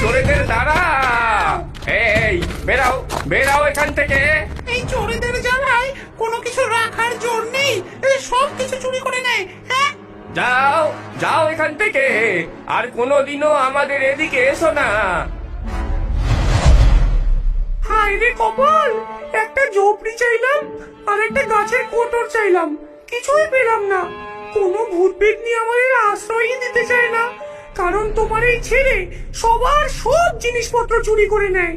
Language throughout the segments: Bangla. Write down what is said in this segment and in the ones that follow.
চোরেদের দাঁড়া এই বেরাও বেরাও এখান থেকে। এই চোরেদের জ্বালায় কোনো কিছু রাখার জোর নেই। সব কিছু চুরি করে নেয় হ্যাঁ? যাও যাও এখান থেকে। আর কোনোদিনও আমাদের এদিকে এসো না। হায় রে কপাল একটা ঝোপড়ি চাইলাম আর একটা গাছের কোটর চাইলাম। কিছুই পেলাম না। কোনো ভূত পেতনি আমাদের না কারণ তোমার এই ছেলে সবার সব জিনিসপত্র চুরি করে নেয়।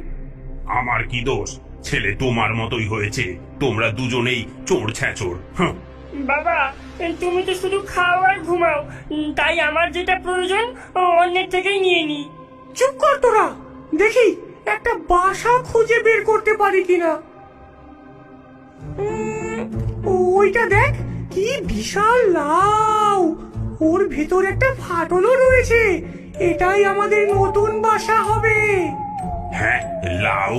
আমার কি দোষ? ছেলে তোমার মতোই হয়েছে। তোমরা দুজনেই চোর ছ্যাচোর। বাবা তুমি তো শুধু খাও আর ঘুমাও। তাই আমার যেটা প্রয়োজন অন্যের থেকেই নিয়ে নি। চুপ কর তোরা দেখি একটা বাসা খুঁজে বের করতে পারি কিনা। উম, ওইটা দেখ কি বিশাল লাউ। ওর ভেতর একটা ফাটলও রয়েছে এটাই আমাদের নতুন বাসা হবে। হ্যাঁ লাউ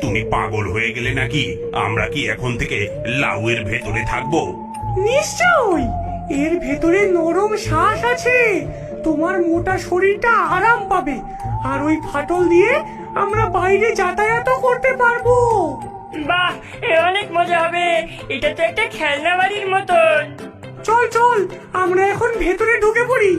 তুমি পাগল হয়ে গেলে নাকি? আমরা কি এখন থেকে লাউয়ের ভেতরে থাকব? নিশ্চয় এর ভেতরে নরম শ্বাস আছে। তোমার মোটা শরীরটা আরাম পাবে। আর ওই ফাটল দিয়ে আমরা বাইরে যাতায়াতও করতে পারব। বাহ এ অনেক মজা হবে। এটা তো একটা খেলনা বাড়ির মতন। চল চল আমরা এখন ভেতরে ঢুকে পড়ি।